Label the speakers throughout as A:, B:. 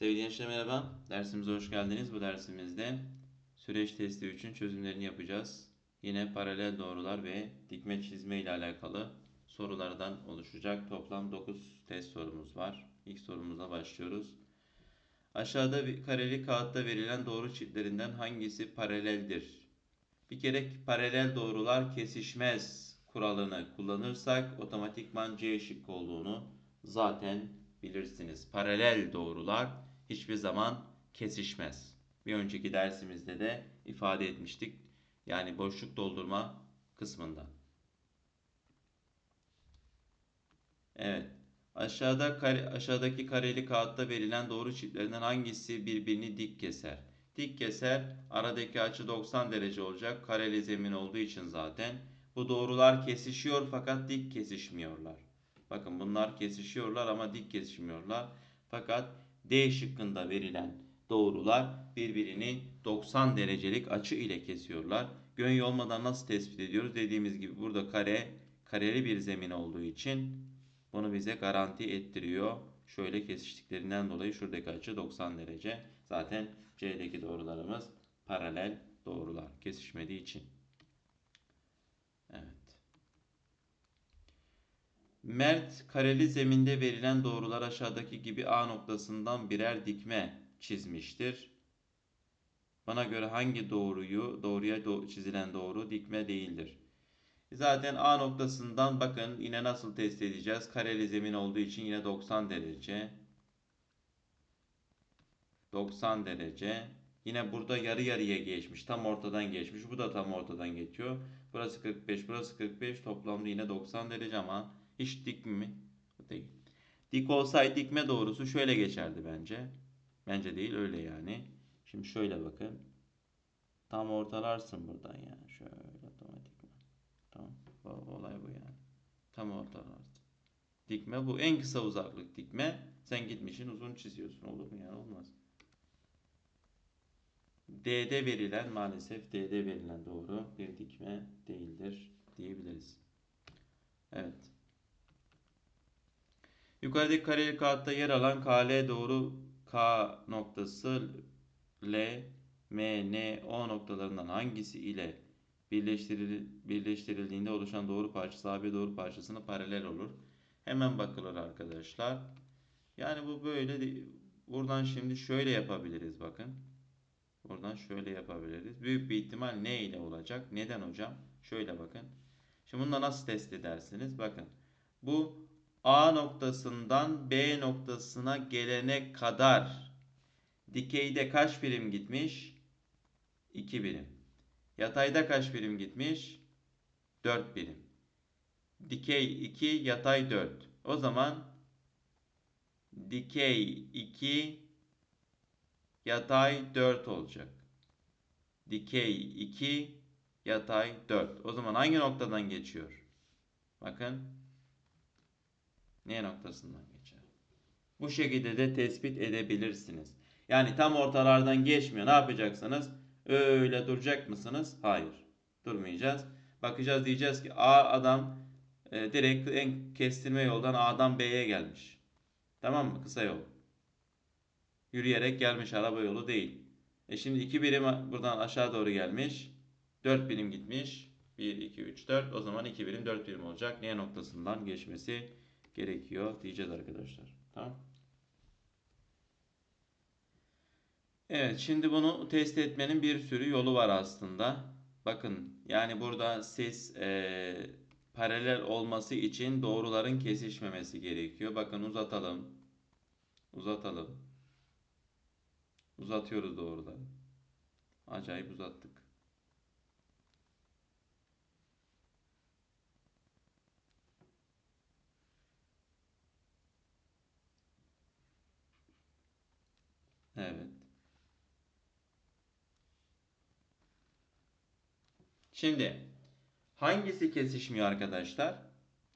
A: Sevgili gençler merhaba. Dersimize hoş geldiniz. Bu dersimizde süreç testi 3'ün çözümlerini yapacağız. Yine paralel doğrular ve dikme çizme ile alakalı sorulardan oluşacak. Toplam 9 test sorumuz var. İlk sorumuza başlıyoruz. Aşağıda bir kareli kağıtta verilen doğru çiftlerinden hangisi paraleldir? Bir kere paralel doğrular kesişmez kuralını kullanırsak otomatikman C şıkkı olduğunu zaten bilirsiniz. Paralel doğrular hiçbir zaman kesişmez. Bir önceki dersimizde de ifade etmiştik. Yani boşluk doldurma kısmında. Evet. Aşağıda kare, aşağıdaki kareli kağıtta verilen doğru çiftlerinden hangisi birbirini dik keser? Dik keser aradaki açı 90 derece olacak. Kareli zemin olduğu için zaten. Bu doğrular kesişiyor fakat dik kesişmiyorlar. Bakın bunlar kesişiyorlar ama dik kesişmiyorlar. Fakat D şıkkında verilen doğrular birbirini 90 derecelik açı ile kesiyorlar. Gönye olmadan nasıl tespit ediyoruz? Dediğimiz gibi burada kare, kareli bir zemin olduğu için bunu bize garanti ettiriyor. Şöyle kesiştiklerinden dolayı şuradaki açı 90 derece. Zaten C'deki doğrularımız paralel doğrular kesişmediği için. Evet. Mert kareli zeminde verilen doğrular aşağıdaki gibi A noktasından birer dikme çizmiştir. Bana göre hangi doğruyu doğruya do çizilen doğru dikme değildir? Zaten A noktasından bakın yine nasıl test edeceğiz? Kareli zemin olduğu için yine 90 derece. 90 derece. Yine burada yarı yarıya geçmiş. Tam ortadan geçmiş. Bu da tam ortadan geçiyor. Burası 45, burası 45. Toplamda yine 90 derece ama hiç dik mi? Değil. Dik olsaydı dikme doğrusu şöyle geçerdi bence. Bence değil öyle yani. Şimdi şöyle bakın. Tam ortalarsın buradan yani. Şöyle otomatikman. Tamam. Olay bu yani. Tam ortalarsın. Dikme bu. En kısa uzaklık dikme. Sen gitmişsin uzun çiziyorsun. Olur mu yani? Olmaz. D'de verilen maalesef D'de verilen doğru bir dikme değildir diyebiliriz. Evet. Yukarıdaki kareli kağıtta yer alan KL doğru K noktası L, M, N, O noktalarından hangisi ile birleştiril birleştirildiğinde oluşan doğru parçası AB doğru parçasına paralel olur. Hemen bakılır arkadaşlar. Yani bu böyle buradan şimdi şöyle yapabiliriz bakın. Buradan şöyle yapabiliriz. Büyük bir ihtimal ne ile olacak? Neden hocam? Şöyle bakın. Şimdi bunu nasıl test edersiniz? Bakın. Bu A noktasından B noktasına gelene kadar dikeyde kaç birim gitmiş? 2 birim. Yatayda kaç birim gitmiş? 4 birim. Dikey 2, yatay 4. O zaman dikey 2, yatay 4 olacak. Dikey 2, yatay 4. O zaman hangi noktadan geçiyor? Bakın. Ne noktasından geçer? Bu şekilde de tespit edebilirsiniz. Yani tam ortalardan geçmiyor. Ne yapacaksınız? Öyle duracak mısınız? Hayır. Durmayacağız. Bakacağız diyeceğiz ki A adam e, direkt en kestirme yoldan A'dan B'ye gelmiş. Tamam mı? Kısa yol. Yürüyerek gelmiş araba yolu değil. E şimdi iki birim buradan aşağı doğru gelmiş. 4 birim gitmiş. 1, 2, 3, 4. O zaman 2 birim 4 birim olacak. N noktasından geçmesi gerekiyor diyeceğiz arkadaşlar. Tamam. Evet şimdi bunu test etmenin bir sürü yolu var aslında. Bakın yani burada siz e, paralel olması için doğruların kesişmemesi gerekiyor. Bakın uzatalım. Uzatalım. Uzatıyoruz doğruları. Acayip uzattık. Evet. Şimdi hangisi kesişmiyor arkadaşlar?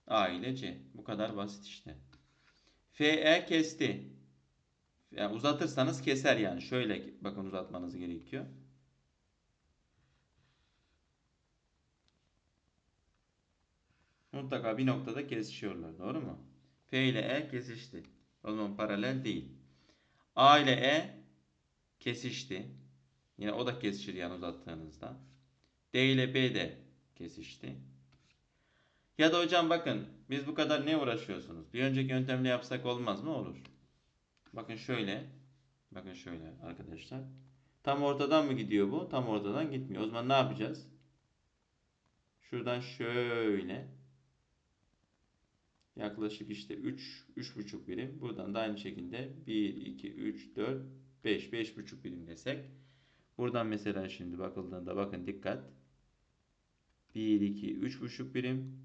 A: A ile C. Bu kadar basit işte. FE kesti. Yani uzatırsanız keser yani. Şöyle bakın uzatmanız gerekiyor. Mutlaka bir noktada kesişiyorlar. Doğru mu? F ile E kesişti. O zaman paralel değil. A ile E kesişti. Yine o da kesişir yan uzattığınızda. D ile B de kesişti. Ya da hocam bakın biz bu kadar ne uğraşıyorsunuz? Bir önceki yöntemle yapsak olmaz mı? Olur. Bakın şöyle. Bakın şöyle arkadaşlar. Tam ortadan mı gidiyor bu? Tam ortadan gitmiyor. O zaman ne yapacağız? Şuradan şöyle yaklaşık işte 3 3,5 birim. Buradan da aynı şekilde 1 2 3 4 5 5,5 birim desek. Buradan mesela şimdi bakıldığında bakın dikkat. 1 2 3,5 birim.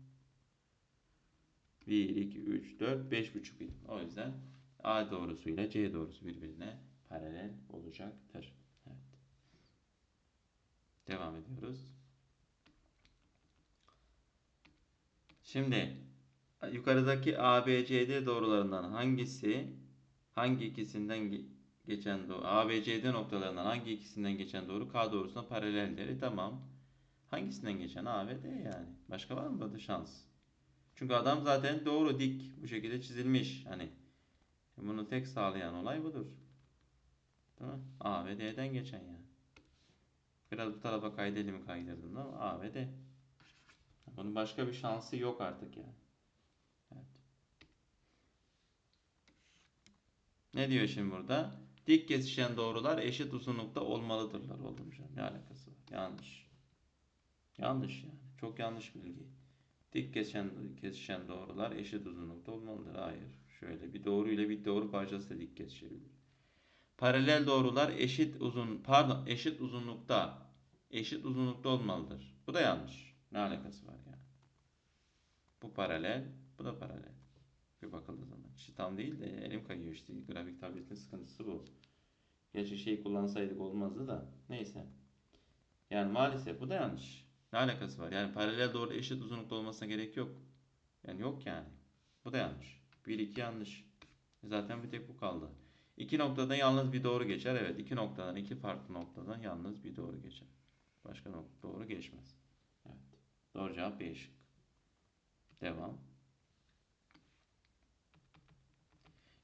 A: 1 2 3 4 5,5 birim. O yüzden A doğrusuyla C doğrusu birbirine paralel olacaktır. Evet. Devam ediyoruz. Şimdi yukarıdaki ABCD doğrularından hangisi hangi ikisinden ge- geçen doğru ABCD noktalarından hangi ikisinden geçen doğru K doğrusuna paralelleri tamam. Hangisinden geçen A ve D yani. Başka var mı burada şans? Çünkü adam zaten doğru dik bu şekilde çizilmiş. Hani bunu tek sağlayan olay budur. Değil mi? A ve D'den geçen yani. Biraz bu tarafa kaydı elimi kaydırdım ama A ve D. Bunun başka bir şansı yok artık yani. Evet. Ne diyor şimdi burada? Dik kesişen doğrular eşit uzunlukta olmalıdırlar oğlum hocam. Ne alakası var? Yanlış. Yanlış yani. Çok yanlış bilgi. Dik kesişen, kesişen doğrular eşit uzunlukta olmalıdır. Hayır. Şöyle bir doğru ile bir doğru parçası da dik kesişebilir. Paralel doğrular eşit uzun pardon eşit uzunlukta eşit uzunlukta olmalıdır. Bu da yanlış. Ne alakası var yani? Bu paralel, bu da paralel. Bir bakıldığı zaman. İşte tam değil de elim kayıyor işte. Grafik tabletin sıkıntısı bu. Gerçi şey kullansaydık olmazdı da. Neyse. Yani maalesef bu da yanlış. Ne alakası var? Yani paralel doğru eşit uzunlukta olmasına gerek yok. Yani yok yani. Bu da yanlış. 1 2 yanlış. Zaten bir tek bu kaldı. İki noktadan yalnız bir doğru geçer. Evet iki noktadan iki farklı noktadan yalnız bir doğru geçer. Başka nokta doğru geçmez. Evet. Doğru cevap B şık. Devam.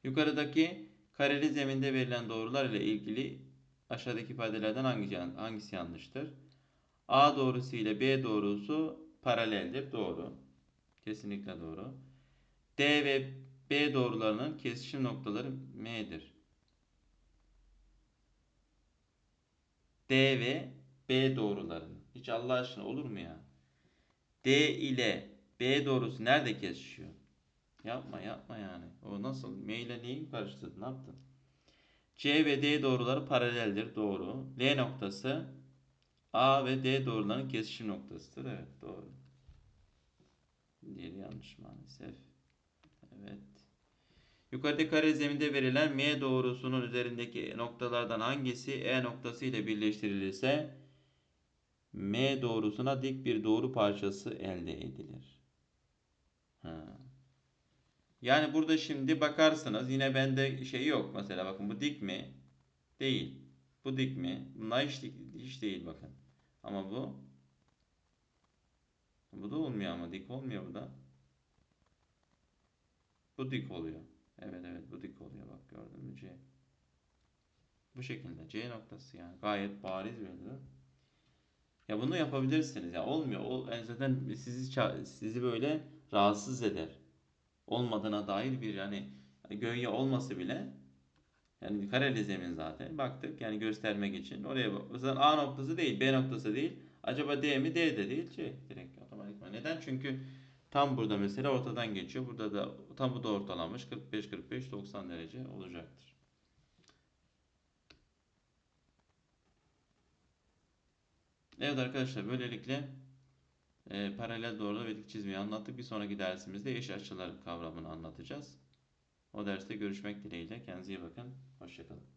A: Yukarıdaki kareli zeminde verilen doğrular ile ilgili aşağıdaki ifadelerden hangisi, hangisi yanlıştır? A doğrusu ile B doğrusu paraleldir. Doğru. Kesinlikle doğru. D ve B doğrularının kesişim noktaları M'dir. D ve B doğrularının. Hiç Allah aşkına olur mu ya? D ile B doğrusu nerede kesişiyor? Yapma yapma yani. O nasıl? M ile neyi karıştırdın? Ne yaptın? C ve D doğruları paraleldir. Doğru. L noktası A ve D doğrularının kesişim noktasıdır. Evet doğru. Diğeri yanlış maalesef. Evet. Yukarıdaki kare zeminde verilen M doğrusunun üzerindeki noktalardan hangisi E noktası ile birleştirilirse M doğrusuna dik bir doğru parçası elde edilir. Ha. Yani burada şimdi bakarsınız yine bende şey yok. Mesela bakın bu dik mi? Değil. Bu dik mi? Bunlar hiç, hiç değil bakın. Ama bu bu da olmuyor ama dik olmuyor bu da. Bu dik oluyor. Evet evet bu dik oluyor bak gördün mü C. Bu şekilde C noktası yani gayet bariz belli. Ya bunu yapabilirsiniz ya olmuyor. O yani zaten sizi sizi böyle rahatsız eder. Olmadığına dair bir yani gönye olması bile yani kareli zemin zaten baktık yani göstermek için oraya bak. Zaman A noktası değil B noktası değil. Acaba D mi D de değil C direkt otomatikman. Neden? Çünkü tam burada mesela ortadan geçiyor. Burada da tam bu da ortalanmış 45 45 90 derece olacaktır. Evet arkadaşlar böylelikle e, paralel doğrular ve dik çizmeyi anlattık. Bir sonraki dersimizde eş açılar kavramını anlatacağız. O derste görüşmek dileğiyle. Kendinize iyi bakın. Hoşçakalın.